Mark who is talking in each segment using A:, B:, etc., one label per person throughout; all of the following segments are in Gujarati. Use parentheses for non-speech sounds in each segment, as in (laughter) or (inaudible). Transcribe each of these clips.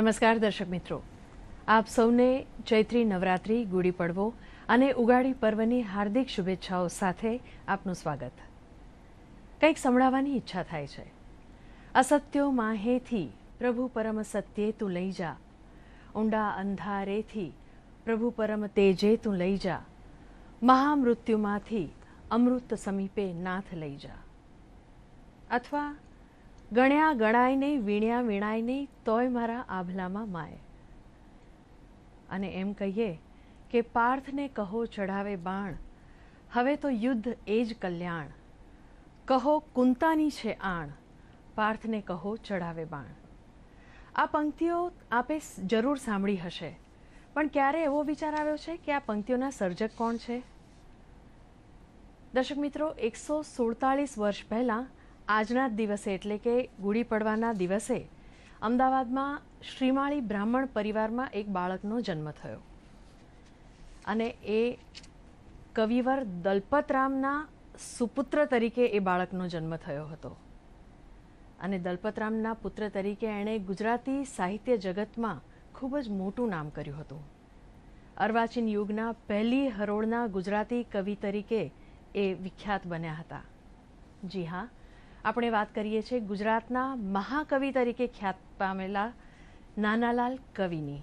A: નમસ્કાર દર્શક મિત્રો. આપ સૌને ચૈત્રી નવરાત્રી, ગુડી પડવો અને ઉગાડી પર્વની હાર્દિક શુભેચ્છાઓ સાથે આપનું સ્વાગત. કંઈક સંભળાવવાની ઈચ્છા થાય છે. અસત્યો માહેથી પ્રભુ પરમ સત્યે તું લઈ જા. ઊંડા અંધારેથી પ્રભુ પરમ તેજે તું લઈ જા. મહામૃત્યુમાંથી અમૃત સમીપે નાથ લઈ જા. અથવા ગણ્યા, ગણાય નહીં, વીણ્યા, વીણાય નહીં, તોય મારા આભલામાં માય. અને એમ કહીએ કે પાર્થને કહો ચઢાવે બાણ, હવે તો યુદ્ધ એ જ કલ્યાણ. કહો કુંતાની છે આણ, પાર્થને કહો ચઢાવે બાણ. આ પંક્તિઓ આપે જરૂર સાંભળી હશે, પણ ક્યારે એવો વિચાર આવ્યો છે કે આ પંક્તિઓના સર્જક કોણ છે? દર્શક મિત્રો, એકસો સુડતાલીસ વર્ષ પહેલાં આજના જ દિવસે એટલે કે ગુડી પડવાના દિવસે અમદાવાદમાં શ્રીમાળી બ્રાહ્મણ પરિવારમાં એક બાળકનો જન્મ થયો. અને એ કવિવર દલપતરામના સુપુત્ર તરીકે એ બાળકનો જન્મ થયો હતો. અને દલપતરામના પુત્ર તરીકે એણે ગુજરાતી સાહિત્ય જગતમાં ખૂબ જ મોટું નામ કર્યું હતું. અર્વાચીન યુગના પહેલી હરોળના ગુજરાતી કવિ તરીકે એ વિખ્યાત બન્યા હતા. જી હા આપણે વાત કરીએ છીએ ગુજરાતના મહાકવિ તરીકે ખ્યાત પામેલા નાનાલાલ કવિની.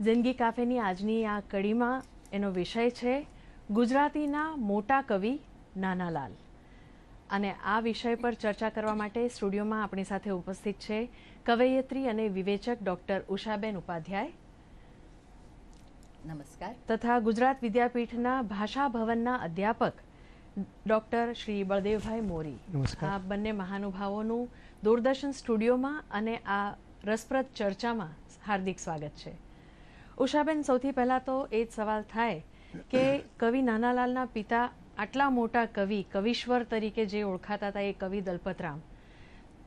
A: જિંદગી કાફેની આજની આ કડીમાં એનો વિષય છે ગુજરાતીના મોટા કવિ નાનાલાલ. અને આ વિષય પર ચર્ચા કરવા માટે સ્ટુડિયોમાં આપણી સાથે ઉપસ્થિત છે કવયત્રી અને વિવેચક ડોક્ટર ઉષાબેન ઉપાધ્યાય.
B: નમસ્કાર.
A: તથા ગુજરાત વિદ્યાપીઠના ભાષા ભવનના અધ્યાપક ડૉક્ટર શ્રી બળદેવભાઈ મોરી. આ બંને મહાનુભાવોનું દૂરદર્શન સ્ટુડિયોમાં અને આ રસપ્રદ ચર્ચામાં હાર્દિક સ્વાગત છે. ઉષાબેન સૌથી પહેલાં તો એ જ સવાલ થાય કે કવિ નાનાલાલના પિતા આટલા મોટા કવિ કવિશ્વર તરીકે જે ઓળખાતા હતા એ કવિ દલપતરામ.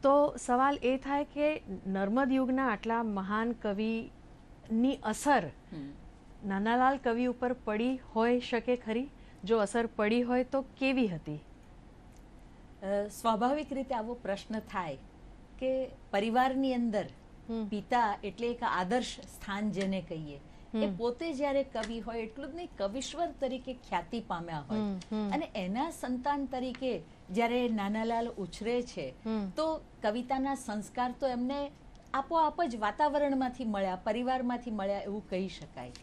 A: તો સવાલ એ થાય કે નર્મદ યુગના આટલા મહાન કવિની અસર નાનાલાલ કવિ ઉપર પડી હોઈ શકે ખરી? જો અસર પડી હોય તો કેવી હતી?
B: સ્વાભાવિક રીતે આવો પ્રશ્ન થાય કે પરિવારની અંદર પિતા એટલે એક આદર્શ સ્થાન જેને કહીએ એ પોતે જ્યારે કવિ હોય એટલું જ નહીં કવિશ્વર તરીકે ખ્યાતિ પામ્યા હોય. અને એના સંતાન તરીકે જ્યારે નાનાલાલ ઉછરે છે તો કવિતાના સંસ્કાર તો એમને આપોઆપ જ વાતાવરણમાંથી મળ્યા પરિવારમાંથી મળ્યા એવું કહી શકાય.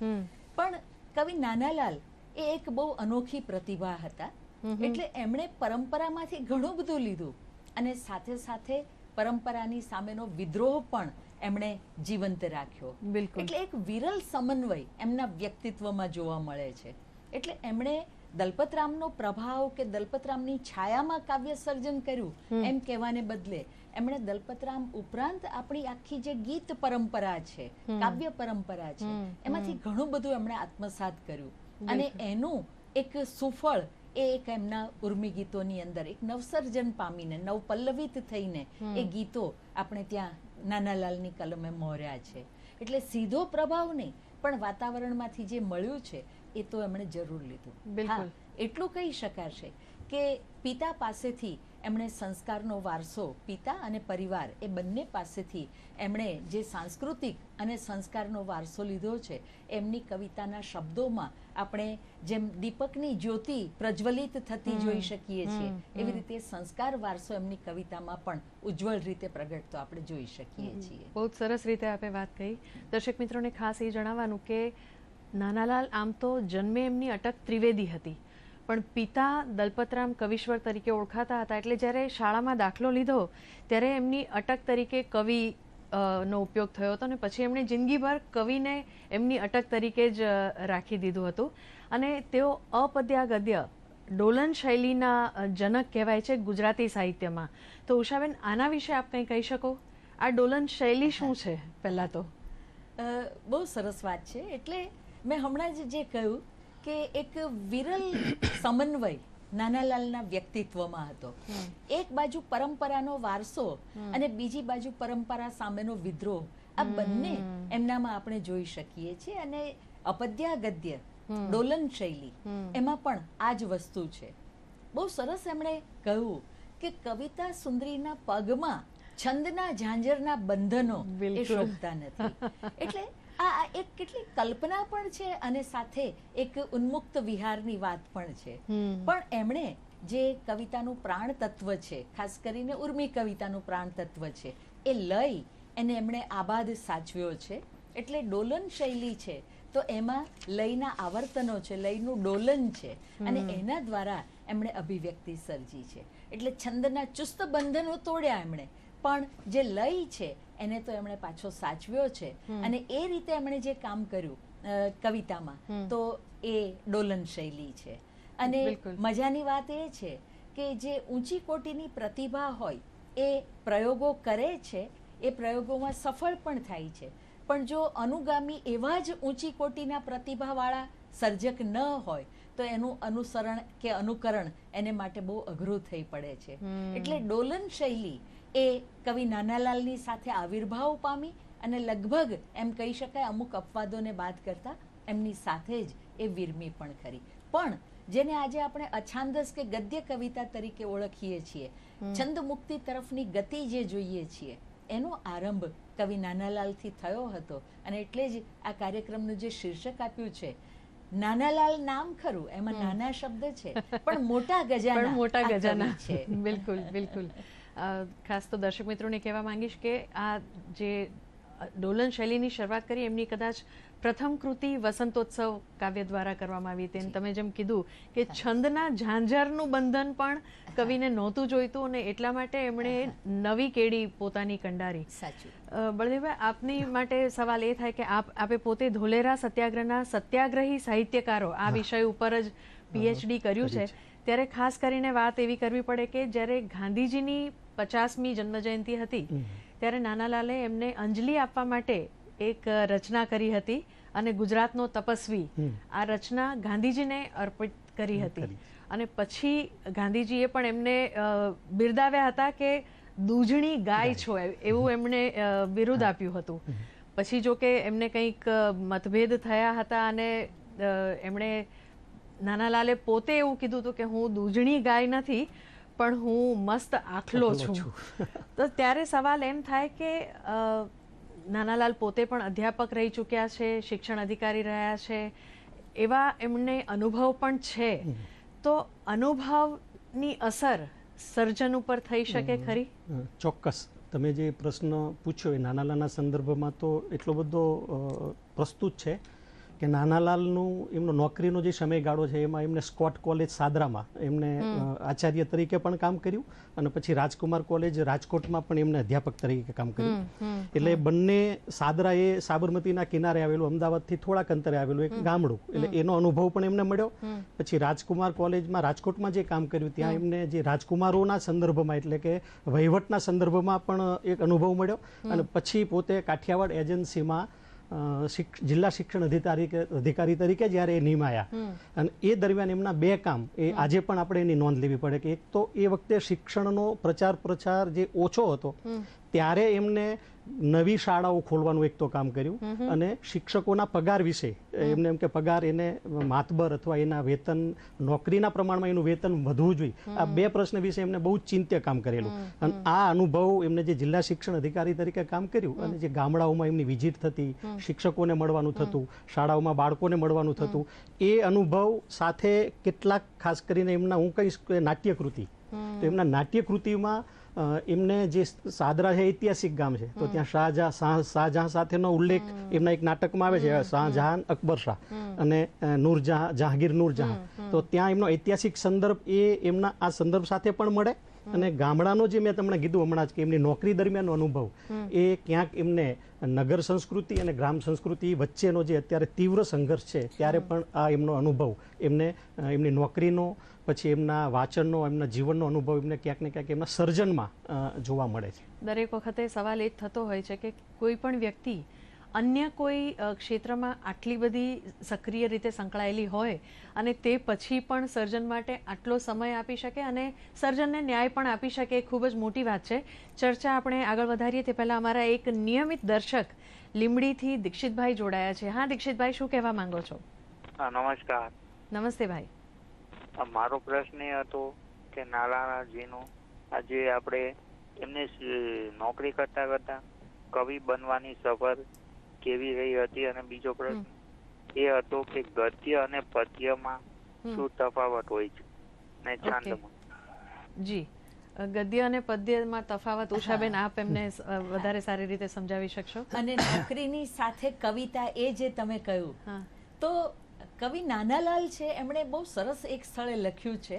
B: પણ કવિ નાનાલાલ એ એક બહુ અનોખી પ્રતિભા હતા. એટલે એમણે પરંપરામાંથી ઘણું બધું લીધું. અને સાથે સાથે પરંપરાની સામેનો વિદ્રોહ પણ એમણે જીવંત રાખ્યો. એટલે એક વિરલ સમન્વય એમના વ્યક્તિત્વમાં જોવા મળે છે. એટલે એમણે દલપતરામનો પ્રભાવ કે દલપતરામની છાયામાં કાવ્ય સર્જન કર્યું. એમ કહેવાને બદલે એમણે દલપતરામ ઉપરાંત આપણી આખી જે ગીત પરંપરા છે કાવ્ય પરંપરા છે એમાંથી ઘણું બધું એમણે આત્મસાત કર્યું. અને એનું એક સુફળ એ એક એમના ઉર્મી ગીતોની અંદર એક નવસર્જન પામીને નવપલ્લવિત થઈને એ ગીતો આપણે ત્યાં નાનાલાલની કલમે મોર્યા છે. એટલે સીધો પ્રભાવ નહીં પણ વાતાવરણમાંથી જે મળ્યું છે એ તો એમણે જરૂર લીધું. એટલું કહી શકાશે કે પિતા પાસેથી એમણે સંસ્કારનો વારસો પિતા અને પરિવાર એ બંને પાસેથી એમણે જે સાંસ્કૃતિક અને સંસ્કારનો વારસો લીધો છે એમની કવિતાના શબ્દોમાં આપણે જેમ દીપકની જ્યોતિ પ્રજ્વલિત થતી જોઈ શકીએ છીએ એવી રીતે સંસ્કાર વારસો એમની કવિતામાં પણ ઉજ્જવળ રીતે પ્રગટતો આપણે જોઈ શકીએ છીએ.
A: બહુ સરસ રીતે આપે વાત કહી. દર્શક મિત્રોને ખાસ એ જણાવવાનું કે નાનાલાલ આમ તો જન્મે એમની અટક ત્રિવેદી હતી. પણ પિતા દલપતરામ કવિશ્વર તરીકે ઓળખાતા હતા એટલે જ્યારે શાળામાં દાખલો લીધો, ત્યારે એમની અટક તરીકે કવિ નો ઉપયોગ થયો હતો અને પછી એમણે જિંદગીભર કવિને એમની અટક તરીકે જ રાખી દીધું હતું. અને તેઓ અપદ્યા ગદ્ય ડોલન શૈલીના જનક કહેવાય છે ગુજરાતી સાહિત્યમાં. તો ઉષાબેન, આના વિશે આપ કંઈ કહી શકો? આ ડોલન શૈલી શું છે પહેલાં તો?
B: બહુ સરસ વાત છે. એટલે મેં હમણાં જ જે કહ્યું કે એક વિરલ સમન્વય નાનાલાલના વ્યક્તિત્વમાં હતો. એક બાજુ પરંપરાનો વારસો અને બીજી બાજુ પરંપરા સામેનો વિદ્રોહ. આ બંને એમનામાં આપણે જોઈ શકીએ છીએ અને અપદ્યા ગદ્ય ડોલન શૈલી એમાં પણ આ જ વસ્તુ છે. બહુ સરસ એમણે કહ્યું કે કવિતા સુંદરીના પગમાં છંદના ઝાંઝરના બંધનો એ. શોભતા નથી. (laughs) એટલે આ એક કેટલી કલ્પના પણ છે અને સાથે એક ઉન્મુક્ત વિહારની વાત પણ છે. પણ એમણે જે કવિતાનું પ્રાણ તત્વ છે ખાસ કરીને ઉર્મી કવિતાનું પ્રાણ તત્વ છે એ લઈ એને એમણે આબાદ સાચવ્યો છે. એટલે ડોલન શૈલી છે. તો એમાં લયના આવર્તનો છે લયનું ડોલન છે અને એના દ્વારા એમણે અભિવ્યક્તિ સર્જી છે. એટલે છંદના ચુસ્ત બંધનો તોડ્યા એમણે. પણ જે લય છે એને તો એમણે પાછો સાચવ્યો છે. અને એ રીતે એમણે જે કામ કર્યું કવિતામાં તો એ ડોલન શૈલી છે. અને મજાની વાત એ છે કે જે ઊંચી કોટીની પ્રતિભા હોય એ પ્રયોગો કરે છે એ પ્રયોગોમાં સફળ પણ થાય છે. પણ જો અનુગામી એવા જ ઊંચી કોટીના પ્રતિભાવાળા સર્જક ન હોય તો એનું અનુસરણ કે અનુકરણ એને માટે બહુ અઘરું થઈ પડે છે. એટલે ડોલન શૈલી એ કવિ નાનાલાલની સાથે આવિર્ભાવ પામી અને લગભગ એમ કહી શકાય અમુક અપવાદોને બાદ કરતાં એમની સાથે જ એ વિરમી પણ ખરી. પણ જેને આજે આપણે અછાંદસ કે ગદ્ય કવિતા તરીકે ઓળખીએ છીએ છંદ મુક્તિ તરફની ગતિ જે જોઈએ છીએ એનો આરંભ કવિ નાનાલાલથી થયો હતો. અને એટલે જ આ કાર્યક્રમનું જે શીર્ષક આપ્યું છે નાનાલાલ નામ ખરું. એમાં નાના શબ્દ છે પણ મોટા (laughs) ગજાના
A: મોટા ગજાના.
B: છે. (laughs)
A: બિલકુલ બિલકુલ. ખાસ તો દર્શક મિત્રોને કહેવા માંગીશ કે આ જે ડોલન શૈલીની શરૂઆત કરી એમની કદાચ પ્રથમ કૃતિ વસંતોત્સવ કાવ્ય દ્વારા કરવામાં આવી હતી. તમે જેમ કીધું કે છંદના ઝાંઝરનું બંધન પણ કવિને નહોતું જોઈતું અને એટલા માટે એમણે નવી કેડી પોતાની કંડારી.
B: સાચું.
A: બળદેવભાઈ આપની માટે સવાલ એ થાય કે આપ આપે પોતે ધોલેરા સત્યાગ્રહના સત્યાગ્રહી સાહિત્યકારો આ વિષય ઉપર જ પીએચડી કર્યું છે. ત્યારે ખાસ કરીને વાત એવી કરવી પડે કે જ્યારે ગાંધીજીની પચાસમી જન્મજયંતિ હતી ત્યારે નાનાલાલે એમને અંજલિ આપવા માટે એક રચના કરી હતી અને ગુજરાતનો તપસ્વી. આ રચના ગાંધીજીને અર્પિત કરી હતી. અને પછી ગાંધીજીએ પણ એમને બિરદાવ્યા હતા કે દૂજણી ગાય છો એવું એમણે બિરુદ આપ્યું હતું. પછી જો કે એમને કંઈક મતભેદ થયા હતા અને એમણે નાનાલાલે પોતે એવું કીધું હતું કે હું દૂજણી ગાય નથી પણ હું મસ્ત આખલો છું. (laughs) તો ત્યારે સવાલ એમ થાય કે નાનાલાલ પોતે પણ અધ્યાપક રહી ચૂક્યા છે શિક્ષણ અધિકારી રહ્યા છે એવા એમને અનુભવ પણ છે. તો અનુભવની અસર સર્જન ઉપર થઈ શકે ખરી?
C: ચોક્કસ. તમે જે પ્રશ્ન પૂછ્યો એ નાનાલાના સંદર્ભમાં તો એટલો બધો પ્રસ્તુત છે. કે નાનાલાલનું એમનો નોકરીનો જે સમયગાળો છે એમાં એમને સ્કોટ કોલેજ સાદરામાં એમને આચાર્ય તરીકે પણ કામ કર્યું અને પછી રાજકુમાર કોલેજ રાજકોટમાં પણ એમને અધ્યાપક તરીકે કામ કર્યું. એટલે બંને સાદરા એ સાબરમતીના કિનારે આવેલું અમદાવાદથી થોડાક અંતરે આવેલું એક ગામડું. એટલે એનો અનુભવ પણ એમને મળ્યો. પછી રાજકુમાર કોલેજમાં રાજકોટમાં જે કામ કર્યું ત્યાં એમને જે રાજકુમારોના સંદર્ભમાં એટલે કે વહીવટના સંદર્ભમાં પણ એક અનુભવ મળ્યો. અને પછી પોતે કાઠિયાવાડ એજન્સીમાં જિલ્લા શિક્ષણ અધિકારી અધિકારી તરીકે જ્યારે એ નિમાયા. અને એ દરમિયાન એમના બે કામ એ આજે પણ આપણે એની નોંધ લેવી પડે કે એક તો એ વખતે શિક્ષણનો પ્રચાર પ્રચાર જે ઓછો હતો ત્યારે એમને નવી શાળાઓ ખોલવાનું એક તો કામ કર્યું. અને શિક્ષકોના પગાર વિશે એમને એમ કે પગાર એને માતબર અથવા એના વેતન નોકરીના પ્રમાણમાં એનું વેતન વધવું જોઈએ. આ બે પ્રશ્ન વિશે એમને બહુ ચિંત્ય કામ કરેલું. અને આ અનુભવ એમને જે જિલ્લા શિક્ષણ અધિકારી તરીકે કામ કર્યું અને જે ગામડાઓમાં એમની વિઝિટ થતી શિક્ષકોને મળવાનું થતું શાળાઓમાં બાળકોને મળવાનું થતું એ અનુભવ સાથે કેટલાક ખાસ કરીને એમના હું કહીશ કે નાટ્યકૃતિ. તો એમના નાટ્યકૃતિમાં એમને જે સાદરા છે ઐતિહાસિક ગામ છે. તો ત્યાં શાહજહાં શાહ શાહજહાં સાથેનો ઉલ્લેખ એમના એક નાટકમાં આવે છે શાહજહાન અકબર શાહ. અને નૂરજહાં જહાંગીર નૂરજહાં. તો ત્યાં એમનો ઐતિહાસિક સંદર્ભ એ એમના આ સંદર્ભ સાથે પણ મળે. અને ગામડાનો જે મેં તમને કીધું હમણાં જ કે એમની નોકરી દરમિયાનનો અનુભવ એ ક્યાંક એમને નગર સંસ્કૃતિ અને ગ્રામ સંસ્કૃતિ વચ્ચેનો જે અત્યારે તીવ્ર સંઘર્ષ છે ત્યારે પણ આ એમનો અનુભવ એમને એમની નોકરીનો પછી એમના વાંચનનો એમના જીવનનો અનુભવ એમને ક્યાંક ને ક્યાંક એમના સર્જનમાં જોવા મળે છે.
A: દરેક વખતે સવાલ એ જ થતો હોય છે કે કોઈ પણ વ્યક્તિ અન્ય કોઈ ક્ષેત્રમાં આટલી બધી સક્રિય રીતે સંકળાયેલી હોય અને તે પછી પણ સર્જન માટે આટલો સમય આપી શકે અને સર્જનને ન્યાય પણ આપી શકે એ ખૂબ જ મોટી વાત છે. ચર્ચા આપણે આગળ વધારીએ તે પહેલાં અમારા એક નિયમિત દર્શક લીમડીથી દીક્ષિતભાઈ જોડાયા છે. હા દીક્ષિતભાઈ શું કહેવા માંગો છો?
D: હા નમસ્કાર.
A: નમસ્તે ભાઈ.
D: મારો પ્રશ્ન એ હતો કે નારાયણજીનો આજે આપણે એમને નોકરી કરતા કરતા કવિ બનવાની સફર કેવી રહી હતી અને બીજો પ્રશ્ન એ હતો કે ગદ્ય અને પદ્યમાં શું તફાવત હોય છે? ને. છાંદમાં.
A: જી. ગદ્ય અને પદ્યમાં તફાવત ઉષાબેન આપ એમને વધારે સારી રીતે સમજાવી શકશો?
B: અને નોકરીની સાથે કવિતા એ જે તમે કહ્યું તો કવિ નાનાલાલ છે એમણે બહુ સરસ એક સ્થળે લખ્યું છે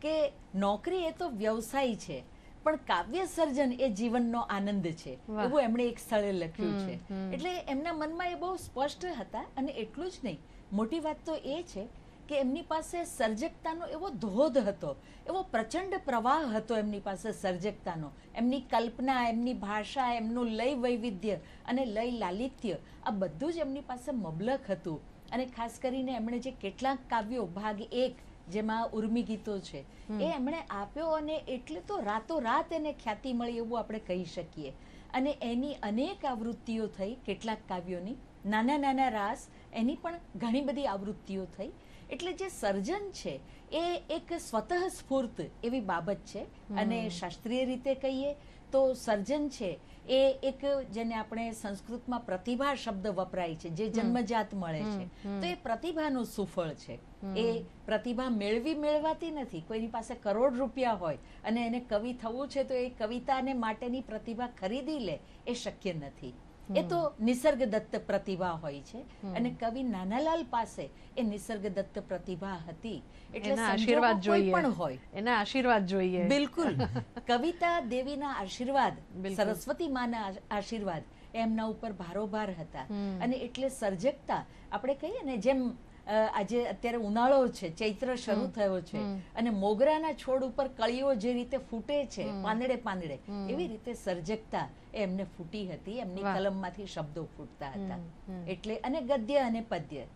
B: કે નોકરી એ તો વ્યવસાય છે પણ કાવ્ય સર્જન એ જીવનનો આનંદ છે. એવું એમણે એક સ્થળે લખ્યું છે. એટલે એમના મનમાં એ બહુ સ્પષ્ટ હતા અને એટલું જ નહીં. મોટી વાત તો એ છે કે એમની પાસે સર્જકતાનો એવો ધોધ હતો એવો પ્રચંડ પ્રવાહ હતો એમની પાસે સર્જકતાનો. એમની કલ્પના એમની ભાષા એમનું લય વૈવિધ્ય અને લય લાલિત્ય આ બધું જ એમની પાસે મબલક હતું. અને ખાસ કરીને એમણે જે કેટલાક કાવ્યો ભાગ એક જેમાં ઉર્મી ગીતો છે. એ એમણે આપ્યો અને એટલે તો રાતોરાત એને ખ્યાતિ મળી એવું આપણે કહી શકીએ. અને એની અનેક આવૃત્તિઓ થઈ કેટલાક કાવ્યોની. નાના નાના રાસ એની પણ ઘણી બધી આવૃત્તિઓ થઈ. એટલે જે સર્જન છે એ એક સ્વતઃ સ્ફૂર્ત એવી બાબત છે. અને શાસ્ત્રીય રીતે કહીએ તો સર્જન છે એ એક જેને આપણે સંસ્કૃતમાં પ્રતિભા શબ્દ વપરાય છે જે જન્મજાત મળે છે. તો એ પ્રતિભાનું સુફળ છે. એ પ્રતિભા મેળવી મેળવાતી નથી. કોઈની પાસે કરોડ રૂપિયા હોય અને એને કવિ થવું છે તો એ કવિતાને માટેની પ્રતિભા ખરીદી લે એ શક્ય નથી. એ તો નિસર્ગદત્ત પ્રતિભા હોય છે. અને કવિ નાનાલાલ પાસે એ નિસર્ગદત્ત પ્રતિભા હતી. એટલે
A: આશીર્વાદ જોઈએ.
B: પણ હોય.
A: એના આશીર્વાદ જોઈએ.
B: બિલકુલ. (laughs) કવિતા દેવીના આશીર્વાદ સરસ્વતી માના આશીર્વાદ એમના ઉપર ભારોભાર હતા. અને એટલે સર્જકતા આપણે કહીએ ને જેમ આજે અત્યારે ઉનાળો છે ચૈત્ર શરૂ થયો છે અને મોગરાના છોડ ઉપર કળીઓ જે રીતે ફૂટે છે પાંદડે પાંદડે એવી રીતે સર્જકતા એમને ફૂટી હતી એમની કલમમાંથી શબ્દો ફૂટતા હતા. એટલે અને ગદ્ય અને પદ્ય.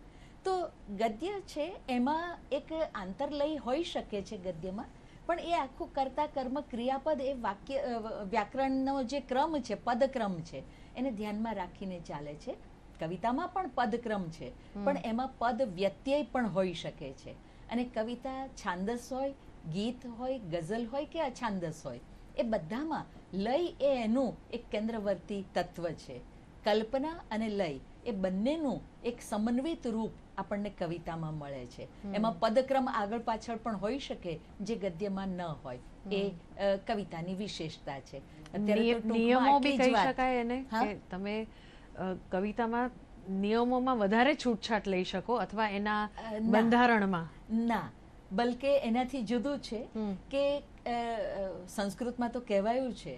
B: તો ગદ્ય છે એમાં એક આંતરલય હોઈ શકે છે ગદ્યમાં પણ એ આખું કર્તા કર્મ ક્રિયાપદ એ વાક્ય વ્યાકરણનો જે ક્રમ છે પદક્રમ છે એને ધ્યાનમાં રાખીને ચાલે છે. કવિતામાં પણ પદક્રમ છે પણ એમાં પદ વ્યત્યય પણ હોઈ શકે છે. અને કવિતા છાંદસ હોય ગીત હોય ગઝલ હોય કે અછાંદસ હોય એ બધામાં લય એ એનું એક કેન્દ્રવર્તી તત્વ છે. કલ્પના અને લય એ બંનેનું એક સમન્વિત રૂપ આપણને કવિતામાં મળે છે. એમાં પદક્રમ આગળ પાછળ પણ હોઈ શકે જે ગદ્યમાં ન હોય. એ કવિતાની વિશેષતા છે. અત્યારે તો
A: નિયમો બી કહી શકાય એને કે તમે કવિતામાં નિયમોમાં વધારે છૂટછાટ લઈ શકો અથવા એના. બંધારણમાં?
B: ના. બલકે એનાથી જુદું છે કે સંસ્કૃતમાં તો કહેવાયું છે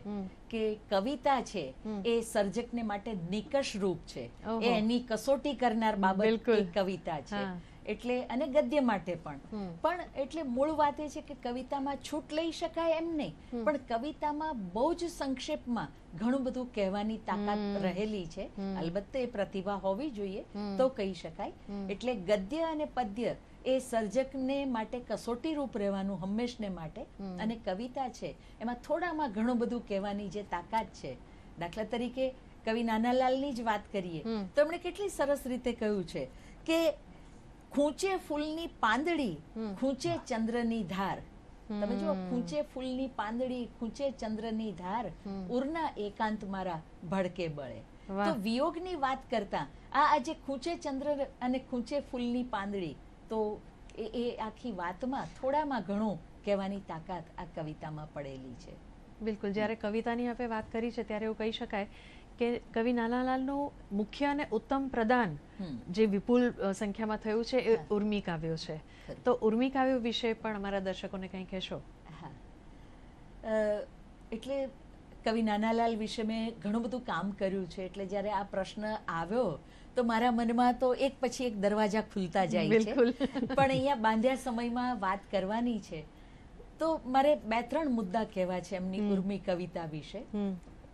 B: કે કવિતા છે એ સર્જકને માટે નિકષ રૂપ છે. એની કસોટી કરનાર બાબત કવિતા છે. એટલે અને ગદ્ય માટે પણ. પણ એટલે મૂળ વાત એ છે કે કવિતામાં છૂટ લઈ શકાય એમ નહીં. પણ કવિતામાં બહુ જ સંક્ષેપમાં ઘણું બધું કહેવાની તાકાત રહેલી છે. અલબત્ત એ પ્રતિભા હોવી જોઈએ તો કહી શકાય. એટલે ગદ્ય અને પદ્ય એ સર્જકને માટે કસોટી રૂપ રહેવાનું હંમેશને માટે. અને કવિતા છે એમાં થોડામાં ઘણું બધું કહેવાની જે તાકાત છે. દાખલા તરીકે કવિ નાનાલાલની જ વાત કરીએ તો એમણે કેટલી સરસ રીતે કહ્યું છે કે ખૂંચે ફૂલની પાંદડી ખૂંચે ચંદ્રની ધાર. તમે જો ખૂંચે ફૂલની પાંદડી ખૂંચે ચંદ્રની ધાર. ઉરના એકાંત મારા ભડકે બળે. તો વિયોગની વાત કરતા આ આજે ખૂંચે ચંદ્ર અને ખૂંચે ફૂલની પાંદડી તો એ એ આખી વાતમાં થોડામાં ઘણું કહેવાની તાકાત આ કવિતામાં પડેલી છે.
A: બિલકુલ જ્યારે કવિતાની આપણે વાત કરી છે ત્યારે એવું કહી શકાય કે કવિ નાનાલાલનું મુખ્ય અને ઉત્તમ પ્રદાન જે વિપુલ સંખ્યામાં થયું છે એ. ઉર્મી કાવ્યો છે. તો ઉર્મી કાવ્યો વિશે પણ અમારા દર્શકોને કંઈ કહેશો?
B: એટલે કવિ નાનાલાલ વિશે મેં ઘણું બધું કામ કર્યું છે. એટલે જ્યારે આ પ્રશ્ન આવ્યો તો મારા મનમાં તો એક પછી એક દરવાજા ખુલતા જાય છે. પણ અહીંયા બાંધ્યા સમયમાં વાત કરવાની છે. તો મારે બે ત્રણ મુદ્દા કહેવા છે એમની ઉર્મી કવિતા વિશે.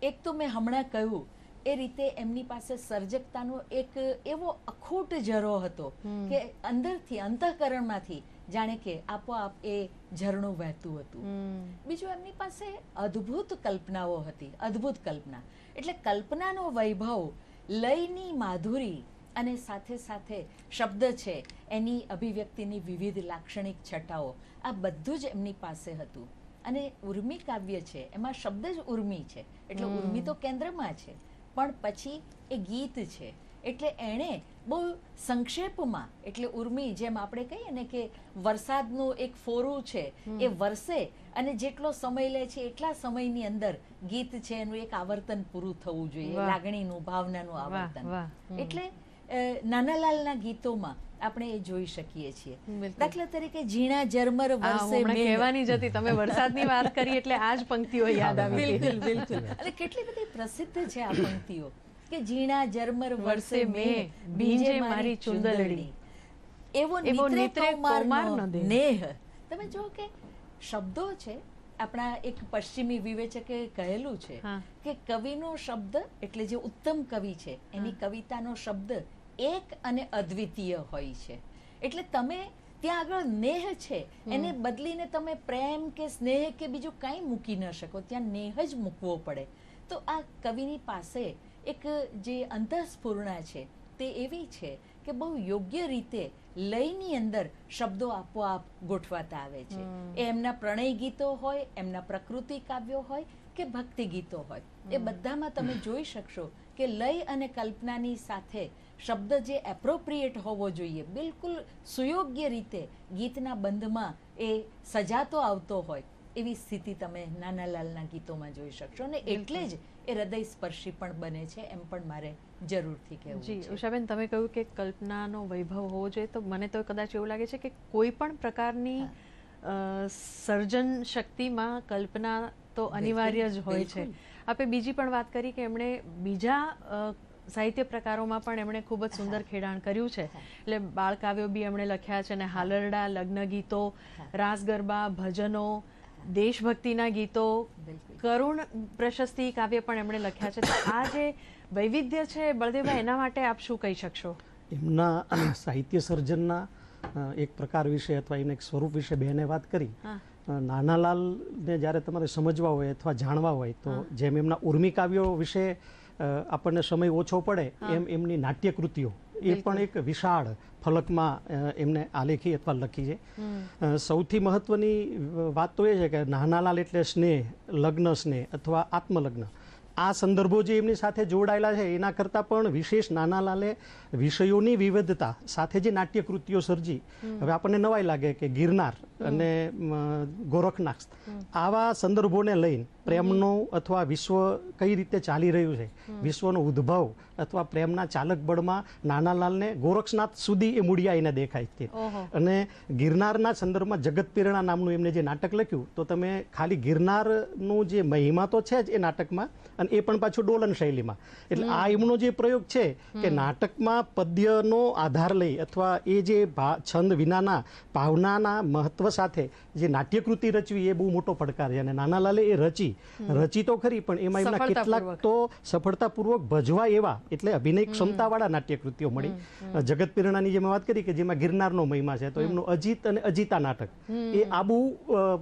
B: એક તો મેં હમણાં કહ્યું એ રીતે એમની પાસે સર્જકતાનો એક એવો અખૂટ જરો હતો કે અંદરથી અંતઃકરણમાંથી જાણે કે આપોઆપ એ ઝરણું વહેતું હતું. બીજું એમની પાસે અદ્ભુત કલ્પનાઓ હતી અદ્ભુત કલ્પના. એટલે કલ્પનાનો વૈભવ લયની માધુરી અને સાથે સાથે શબ્દ છે એની અભિવ્યક્તિની વિવિધ લાક્ષણિક છટાઓ આ બધું જ એમની પાસે હતું. અને ઉર્મી કાવ્ય છે એમાં શબ્દ જ ઉર્મી છે. એટલે ઉર્મી તો કેન્દ્રમાં છે પણ પછી એ ગીત છે. એટલે એણે બહુ સંક્ષેપમાં એટલે ઉર્મી જેમ આપણે કહીએ ને કે વરસાદનું એક ફોરું છે એ વરસે અને જેટલો સમય લે છે એટલા સમયની અંદર ગીત છે એનું એક આવર્તન પૂરું થવું જોઈએ લાગણીનું ભાવનાનું આવર્તન. એટલે નાનાલાલના ગીતોમાં આપણે એ જોઈ શકીએ છીએ. દાખલા તરીકે ઝીણા ઝરમર
A: હમણાં કહેવાની જ હતી તમે વરસાદની વાત કરી એટલે આ જ પંક્તિઓ યાદ આવી
B: બિલકુલ બિલકુલ. અને કેટલી બધી પ્રસિદ્ધ છે આ પંક્તિઓ. કે ઝીણા ઝરમર વરસે મેઘ ભીંજે મારી ચુંદલડી એવો નિત્રે કૌમારનો નેહ. તમે જો કે શબ્દો છે આપણા એક પશ્ચિમી વિવેચકે કહેલું છે કે કવિનો શબ્દ એટલે જે ઉત્તમ કવિ છે એની કવિતાનો શબ્દ એક અને અદ્વિતીય હોય છે. એટલે તમે ત્યાં આગળ નેહ છે એને બદલીને તમે પ્રેમ કે સ્નેહ કે બીજું કાંઈ મૂકી ન શકો. ત્યાં નેહ જ મૂકવો પડે. તો આ કવિની પાસે એક જે અંતઃસ્ફૂર્ણા છે તે એવી છે કે બહુ યોગ્ય રીતે લયની અંદર શબ્દો આપોઆપ ગોઠવાતા આવે છે. એ એમના પ્રણય ગીતો હોય એમના પ્રકૃતિ કાવ્યો હોય કે ભક્તિ ગીતો હોય. એ બધામાં તમે જોઈ શકશો કે લય અને કલ્પનાની સાથે શબ્દ જે એપ્રોપ્રિએટ હોવો જોઈએ બિલકુલ સુયોગ્ય રીતે ગીતના બંધમાં એ સજાતો આવતો હોય એવી સ્થિતિ તમે નાનાલાલના ગીતોમાં જોઈ શકશો. અને એટલે જ એ હૃદય સ્પર્શી પણ બને છે એમ પણ મારે જરૂરથી કહેવું
A: જી ઉષાબેન તમે કહ્યું કે કલ્પનાનો વૈભવ હોવો જોઈએ તો મને તો કદાચ એવું લાગે છે કે કોઈ પણ પ્રકારની સર્જન શક્તિમાં કલ્પના તો અનિવાર્ય જ હોય છે. આપણે બીજી પણ વાત કરી કે એમણે બીજા સાહિત્ય પ્રકારોમાં પણ એમણે ખૂબ જ સુંદર ખેડાણ કર્યું છે. એટલે બાળકાવ્યો બી એમણે લખ્યા છે અને હાલરડા લગ્ન ગીતો રાસ ગરબા ભજનો દેશભક્તિના ગીતો કરુણ પ્રશસ્તિ કાવ્ય પણ એમણે લખ્યા છે. તો આ જે વૈવિધ્ય છે બળદેવભાઈ એના માટે આપ શું કહી શકશો?
C: એમના (clears throat) સાહિત્ય સર્જનના એક પ્રકાર વિશે અથવા એના એક સ્વરૂપ વિશે બેને વાત કરી. નાનાલાલને જ્યારે તમારે સમજવા હોય અથવા જાણવા હોય તો જેમ એમના ઉર્મી કાવ્યો વિશે આપણને સમય ઓછો પડે એમ એમની નાટ્ય કૃતિઓ એ પણ એક વિશાળ ફલકમાં એમને આલેખી અથવા લખી છે. સૌથી મહત્વની વાત તો એ છે કે નાનાલાલ એટલે સ્નેહ લગ્ન સ્નેહ અથવા આત્મલગ્ન. આ સંદર્ભો જે એમની સાથે જોડાયેલા છે એના કરતાં પણ વિશેષ નાનાલાલે વિષયોની વિવિધતા સાથે જે નાટ્ય કૃતિઓ સર્જી હવે આપણને નવાઈ લાગે કે ગિરનાર અને ગોરખનાથ. આવા સંદર્ભોને લઈને પ્રેમનો અથવા વિશ્વ કઈ રીતે ચાલી રહ્યું છે? વિશ્વનો ઉદ્ભવ અથવા પ્રેમના ચાલક બળમાં નાનાલાલને ગોરખનાથ સુધી એ મૂળિયા એને દેખાય છે. અને ગિરનારના સંદર્ભમાં જગત પીરણા નામનું એમને જે નાટક લખ્યું તો તમે ખાલી ગિરનારનું જે મહિમા તો છે જ એ નાટકમાં અને એ પણ પાછું ડોલન શૈલીમાં. એટલે આ એમનો જે પ્રયોગ છે કે નાટકમાં પદ્યનો આધાર લઈ અથવા એ જે છંદ વિનાના ભાવનાના મહત્વ સાથે જે નાટ્યકૃતિ રચવી એ બહુ મોટો પડકાર છે. અને નાનાલાલે એ રચી. રચી તો ખરી પણ એમાં એમના કેટલાક તો સફળતાપૂર્વક ભજવા એવા એટલે અભિનય ક્ષમતાવાળા નાટ્યકૃતિઓ મળી. જગત પીરણાની જે મેં વાત કરી કે જેમાં ગિરનારનો મહિમા છે તો એમનું અજીત અને અજીતા નાટક. એ આબુ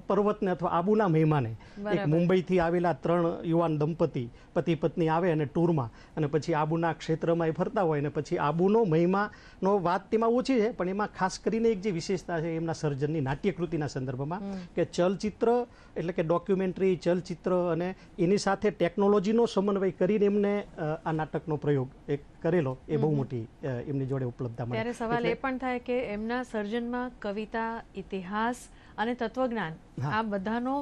C: પર્વતને અથવા આબુના મહિમાને. એક. મુંબઈથી આવેલા ત્રણ યુવાન દંપતી પતિ પત્ની આવે અને ટૂરમાં અને પછી આબુના ક્ષેત્રમાં એ ફરતા હોય અને પછી આબુનો મહિમાનો વાત તેમાં ઓછી છે પણ એમાં ખાસ કરીને એક જે વિશેષતા છે એમના સર્જનની નાટ્યકૃતિના સંદર્ભમાં કે ચલચિત્ર એટલે કે ડોક્યુમેન્ટરી ચલચિત્ર અને એની સાથે ટેકનોલોજીનો સમન્વય કરીને એમને આ નાટકનો પ્રયોગ એક કરેલો એ બહુ મોટી એમની જોડે ઉપલબ્ધતા મળે.
A: ત્યારે સવાલ એ પણ થાય કે એમના સર્જનમાં કવિતા ઇતિહાસ અને તત્વજ્ઞાન. આ બધાનો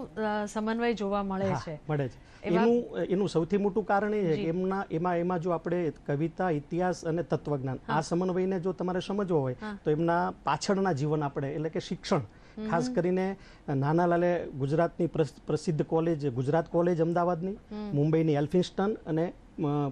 A: સમન્વય જોવા મળે છે.
C: મળે છે. એનું એનું સૌથી મોટું કારણ એ છે કે એમના એમાં એમાં જો આપણે કવિતા ઇતિહાસ અને તત્વજ્ઞાન આ સમન્વયને જો તમારે સમજવો હોય તો એમના પાછળના જીવન આપણે એટલે કે શિક્ષણ ખાસ કરીને નાના લાલે ગુજરાતની પ્રસિદ્ધ કોલેજ ગુજરાત કોલેજ અમદાવાદની મુંબઈની એલ્ફિન્સ્ટન અને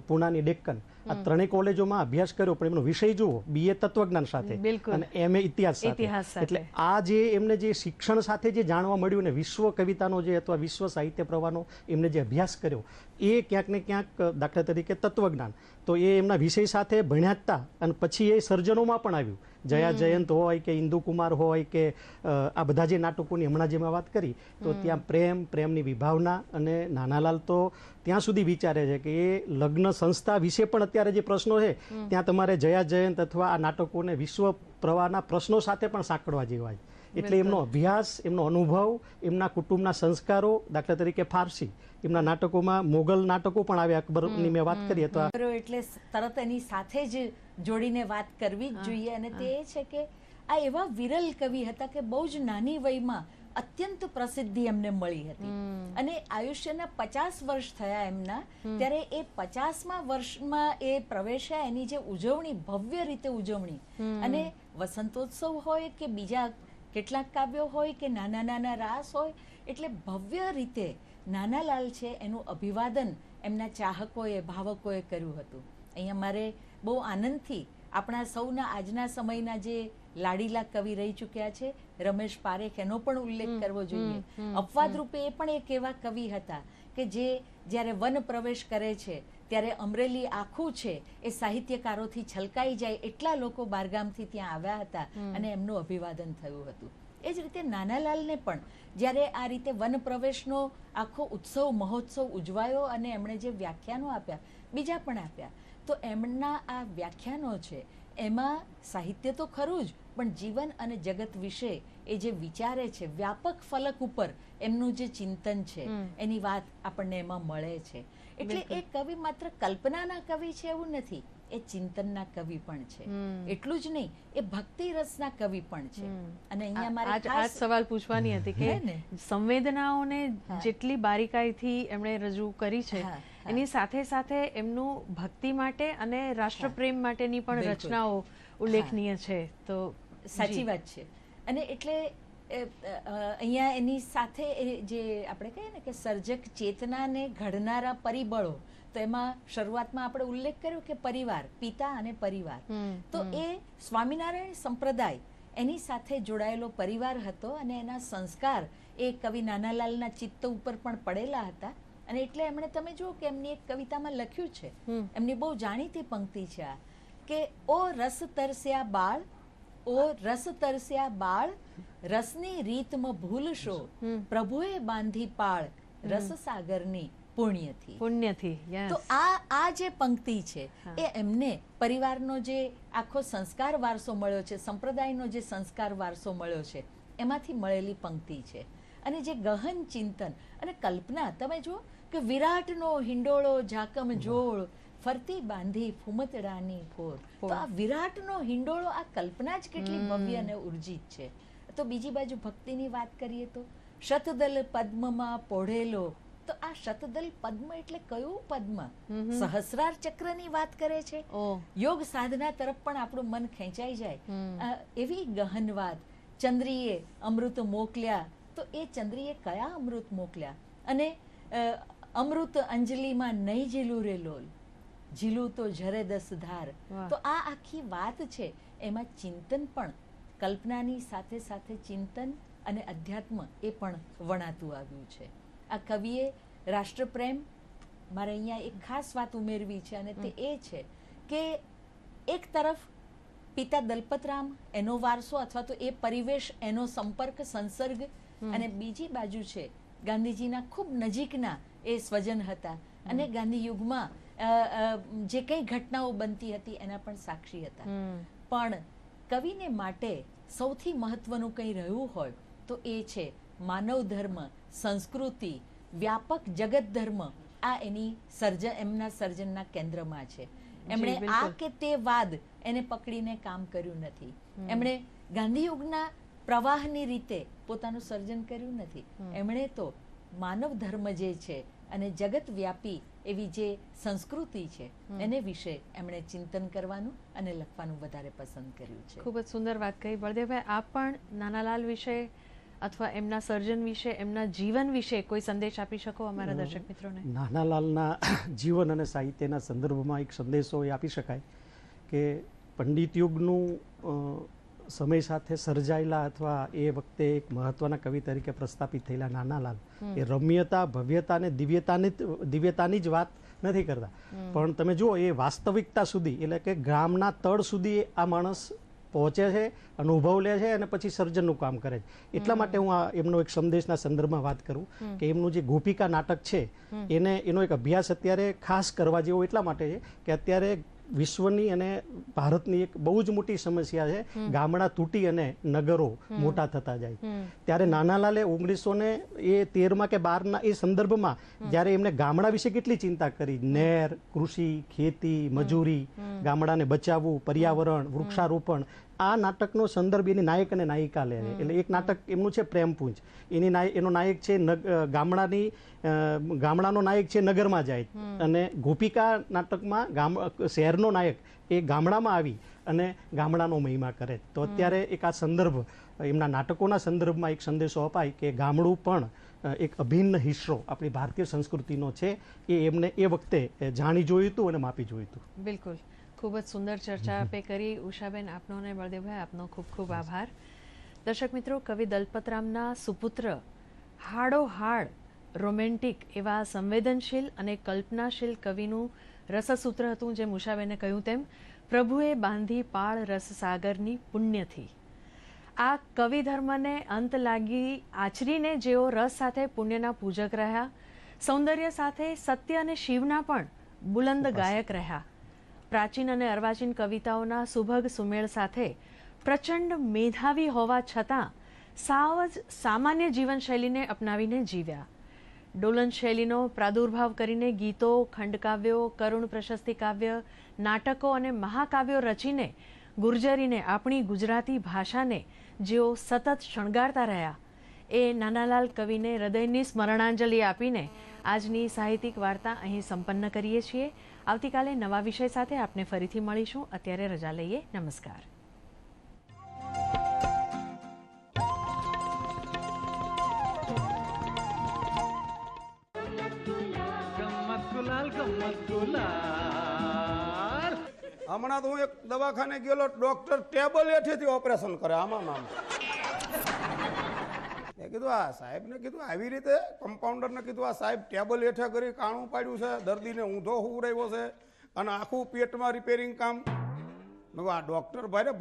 C: પુણાની ડેક્કન આ ત્રણેય કોલેજોમાં અભ્યાસ કર્યો પણ એમનો વિષય જુઓ બીએ તત્વજ્ઞાન સાથે અને એમએ ઇતિહાસ સાથે. એટલે આ જે એમને જે શિક્ષણ સાથે જે જાણવા મળ્યું ને વિશ્વ કવિતાનો જે અથવા વિશ્વ સાહિત્ય પ્રવાહનો એમને જે અભ્યાસ કર્યો એ ક્યાંક ને ક્યાંક દાખલા તરીકે તત્વજ્ઞાન. તો એ એમના વિષય સાથે ભણ્યા અને પછી એ સર્જનોમાં પણ આવ્યું. જયા જયંત હોય કે ઇન્દુકુમાર હોય કે આ બધા જે નાટકોની હમણાં જે મેં વાત કરી તો ત્યાં પ્રેમ પ્રેમની વિભાવના અને નાનાલાલ તો ત્યાં સુધી વિચારે છે કે એ લગ્ન સંસ્થા વિશે પણ અત્યારે જે પ્રશ્નો છે ત્યાં તમારે જયા જયંત અથવા આ નાટકોને વિશ્વ પ્રવાહના પ્રશ્નો સાથે પણ સાંકળવા જેવા છે. એટલે એમનો અભ્યાસ એમનો અનુભવ એમના કુટુંબના સંસ્કારો દાખલા તરીકે ફારસી એમના નાટકોમાં મોગલ નાટકો પણ આવ્યા અકબરની મેં વાત કરી તો
B: એટલે તરત એની સાથે જ જોડીને વાત કરવી જ જોઈએ. અને તે એ છે કે આ એવા વિરલ કવિ હતા કે બહુ જ નાની વયમાં અત્યંત પ્રસિદ્ધિ એમને મળી હતી. અને આયુષ્યના પચાસ વર્ષ થયા એમના ત્યારે એ પચાસમાં વર્ષમાં એ પ્રવેશ્યા એની જે ઉજવણી ભવ્ય રીતે ઉજવણી. અને વસંતોત્સવ હોય કે બીજા કેટલાક કાવ્યો હોય કે નાના નાના રાસ હોય એટલે ભવ્ય રીતે નાનાલાલ છે એનું અભિવાદન એમના ચાહકોએ ભાવકોએ કર્યું હતું. અહીંયા મારે બહુ આનંદથી આપણા સૌના આજના સમયના જે લાડીલા કવિ રહી ચૂક્યા છે રમેશ પારેખ એનો પણ ઉલ્લેખ કરવો જોઈએ. અપવાદ રૂપે એ પણ એક એવા કવિ હતા કે જે જ્યારે વન પ્રવેશ કરે છે ત્યારે અમરેલી આખું છે એ સાહિત્યકારોથી છલકાઈ જાય એટલા લોકો બારગામથી ત્યાં આવ્યા હતા અને એમનું અભિવાદન થયું હતું. એ જ રીતે નાનાલાલને પણ જ્યારે આ રીતે વન પ્રવેશનો આખો ઉત્સવ મહોત્સવ ઉજવાયો અને એમણે જે વ્યાખ્યાનો આપ્યા બીજા પણ આપ્યા તો એમના આ વ્યાખ્યાનો છે એમાં સાહિત્ય તો ખરું જ પણ જીવન અને જગત વિશે એ જે વિચારે છે વ્યાપક ફલક ઉપર એમનું જે ચિંતન છે એની વાત આપણને એમાં મળે છે. એટલે એ કવિ માત્ર કલ્પનાના કવિ છે એવું નથી એ ચિંતનના કવિ પણ છે. એટલું જ નહીં એ ભક્તિ રસના કવિ પણ છે. અને અહીંયા મારે
A: આજ આજ સવાલ પૂછવાની હતી કે? સંવેદનાઓને જેટલી બારીકાઈથી એમણે રજૂ કરી છે. એની સાથે સાથે એમનું ભક્તિ માટે અને રાષ્ટ્રપ્રેમ માટેની પણ. રચનાઓ ઉલ્લેખનીય છે. તો
B: સાચી વાત છે. અને એટલે અહીંયા એની સાથે જે આપણે કહીએ ને કે સર્જક ચેતનાને ઘડનારા પરિબળો તો એમાં શરૂઆતમાં આપણે ઉલ્લેખ કર્યો કે પરિવાર પિતા અને પરિવાર. તો એ સ્વામિનારાયણ સંપ્રદાય એની સાથે જોડાયેલો પરિવાર હતો અને એના સંસ્કાર એ કવિ નાનાલાલના ચિત્ત ઉપર પણ પડેલા હતા. અને એટલે એમણે તમે જુઓ કે એમની એક કવિતામાં લખ્યું છે. એમની બહુ જાણીતી પંક્તિ છે આ કે ઓ રસ તરસ્યા બાળ ઓ રસ તરસ્યા બાળ રસની રીતમાં ભૂલશો. પ્રભુએ બાંધી પાળ રસ સાગરની પુણ્યથી.
A: પુણ્યથી
B: તો આ આ જે પંક્તિ છે એ એમને પરિવારનો જે આખો સંસ્કાર વારસો મળ્યો છે સંપ્રદાયનો જે સંસ્કાર વારસો મળ્યો છે એમાંથી મળેલી પંક્તિ છે. અને જે ગહન ચિંતન અને કલ્પના તમે જુઓ કે વિરાટનો હિંડોળો ઝાકમ જોળ ફરતી બાંધી ફુમતડાની ફોર તો આ વિરાટનો હિંડોળો આ કલ્પના જ કેટલી ભવ્ય અને ઉર્જિત છે. તો બીજી બાજુ ભક્તિની વાત કરીએ તો શતદલ પદ્મમાં પોઢેલો. તો આ શતદલ પદ્મ એટલે કયું પદ્મ? સહસ્રાર ચક્રની વાત કરે છે. યોગ સાધના તરફ પણ આપણું મન ખેંચાઈ જાય. એવી ગહન વાત. ચંદ્રીએ અમૃત મોકલ્યા. તો એ ચંદ્રીએ કયા અમૃત મોકલ્યા? અને અમૃત અંજલિમાં નહીં ઝીલું રે લોલ. ઝીલું તો ઝરે દસ ધાર. તો આ આખી વાત છે. એમાં ચિંતન પણ કલ્પનાની સાથે સાથે ચિંતન અને અધ્યાત્મ એ પણ વણાતું આવ્યું છે. આ કવિએ રાષ્ટ્રપ્રેમ મારે અહીંયા એક ખાસ વાત ઉમેરવી છે અને તે એ છે કે એક તરફ પિતા દલપતરામ એનો વારસો અથવા તો એ પરિવેશ એનો સંપર્ક સંસર્ગ અને બીજી બાજુ છે ગાંધીજીના ખૂબ નજીકના એ સ્વજન હતા. અને ગાંધી યુગમાં જે કંઈ ઘટનાઓ બનતી હતી એના પણ સાક્ષી હતા. પણ કવિને માટે સૌથી મહત્વનું કંઈ રહ્યું હોય તો એ છે માનવ ધર્મ સંસ્કૃતિ વ્યાપક જગત ધર્મ. આ એની સર્જન એમના સર્જનના કેન્દ્રમાં છે. એમણે આ કે તે વાદ એને પકડીને કામ કર્યું નથી. એમણે ગાંધીયુગના પ્રવાહની રીતે પોતાનું સર્જન કર્યું નથી. એમણે તો માનવ ધર્મ જે છે અને જગત વ્યાપી એવી જે સંસ્કૃતિ છે એને વિશે એમણે ચિંતન કરવાનું અને લખવાનું વધારે પસંદ કર્યું છે.
A: ખૂબ જ સુંદર વાત કહી. બળદેવભાઈ આપ પણ નાનાલાલ વિશે અથવા એમના સર્જન વિશે એમના જીવન વિશે કોઈ સંદેશ આપી શકો અમારા દર્શક મિત્રોને?
C: નાનાલાલના (coughs) જીવન અને સાહિત્યના સંદર્ભમાં એક સંદેશો એ આપી શકાય કે પંડિત યુગનું સમય સાથે સર્જાયેલા અથવા એ વખતે એક મહત્વના કવિ તરીકે પ્રસ્થાપિત થયેલા નાનાલાલ એ રમ્યતા ભવ્યતા અને દિવ્યતાની દિવ્યતાની જ વાત નથી કરતા. પણ તમે જુઓ એ વાસ્તવિકતા સુધી એટલે કે ગ્રામના તળ સુધી આ માણસ પહોંચે છે અનુભવ લે છે અને પછી સર્જનનું કામ કરે છે. એટલા માટે હું આ એમનો એક સંદેશના સંદર્ભમાં વાત કરું કે એમનું જે ગોપિકા નાટક છે એને એનો એક અભ્યાસ અત્યારે ખાસ કરવા જેવો એટલા માટે છે કે અત્યારે વિશ્વની અને ભારતની એક બહુ જ મોટી સમસ્યા છે. ગામડા તૂટી અને નગરો મોટા થતા જાય. ત્યારે નાનાલાલે ઓગણીસો ને એ તેરમાં કે બારના એ સંદર્ભમાં જ્યારે એમને ગામડા વિશે કેટલી ચિંતા કરી? નેર કૃષિ ખેતી મજૂરી ગામડાને બચાવવું પર્યાવરણ વૃક્ષારોપણ આ નાટકનો સંદર્ભ એની નાયક અને નાયિકા લે એટલે એક નાટક એમનું છે પ્રેમપુંજ. એની એનો નાયક છે ગામડાની ગામડાનો નાયક છે નગરમાં જાય. અને ગોપિકા નાટકમાં ગામ શહેરનો નાયક એ ગામડામાં આવી અને ગામડાનો મહિમા કરે. તો અત્યારે એક આ સંદર્ભ એમના નાટકોના સંદર્ભમાં એક સંદેશો અપાય કે ગામડું પણ એક અભિન્ન હિસ્સો આપણી ભારતીય સંસ્કૃતિનો છે. એ એમને એ વખતે જાણી જોયું હતું અને માપી જોયું હતું.
A: બિલકુલ. ખૂબ જ સુંદર ચર્ચા આપે (laughs) કરી. ઉષાબેન આપનો અને બળદેવભાઈ આપનો ખૂબ ખૂબ આભાર. દર્શક મિત્રો કવિ દલપતરામના સુપુત્ર હાડો હાડ રોમેન્ટિક એવા સંવેદનશીલ અને કલ્પનાશીલ કવિનું રસસૂત્ર હતું જેમ ઉષાબેને કહ્યું તેમ પ્રભુએ બાંધી પાળ રસસાગરની પુણ્યથી. આ કવિ ધર્મને અંત લાગી આચરીને જેઓ રસ સાથે પુણ્યના પૂજક રહ્યા સૌંદર્ય સાથે સત્ય અને શિવના પણ બુલંદ ગાયક રહ્યા. પ્રાચીન અને અર્વાચીન કવિતાઓના સુભગ સુમેળ સાથે પ્રચંડ મેધાવી હોવા છતાં સાવ જ સામાન્ય જીવનશૈલીને અપનાવીને જીવ્યા. ડોલન શૈલીનો પ્રાદુર્ભાવ કરીને ગીતો, ખંડકાવ્યો, કરુણ પ્રશસ્તિ કાવ્ય, નાટકો અને મહાકાવ્યો રચીને ગુર્જરીને આપણી ગુજરાતી ભાષાને જેઓ સતત શણગારતા રહ્યા. એ નાનાલાલ કવિને હૃદયની સ્મરણાંજલિ આપીને આજની સાહિત્યિક વાર્તા અહીં સંપન્ન કરીએ છીએ. આવતીકાલે નવા વિષય સાથે આપને ફરીથી મળીશું. અત્યારે રજા લઈએ. નમસ્કાર.
E: હમણાં તો હું એક દવાખાને ગયેલો ડોક્ટર ટેબલ હેઠેથી ઓપરેશન કરે. આમાં આમ. મેં કીધું, આ સાહેબને કીધું, આવી રીતે કમ્પાઉન્ડરને કીધું, આ સાહેબ ટેબલ હેઠા કરી કાણું પાડ્યું છે, દર્દીને ઊંધો રહ્યો છે અને આખું પેટમાં રિપેરિંગ કામ. મેં આ ડોક્ટર ભાઈ ભલે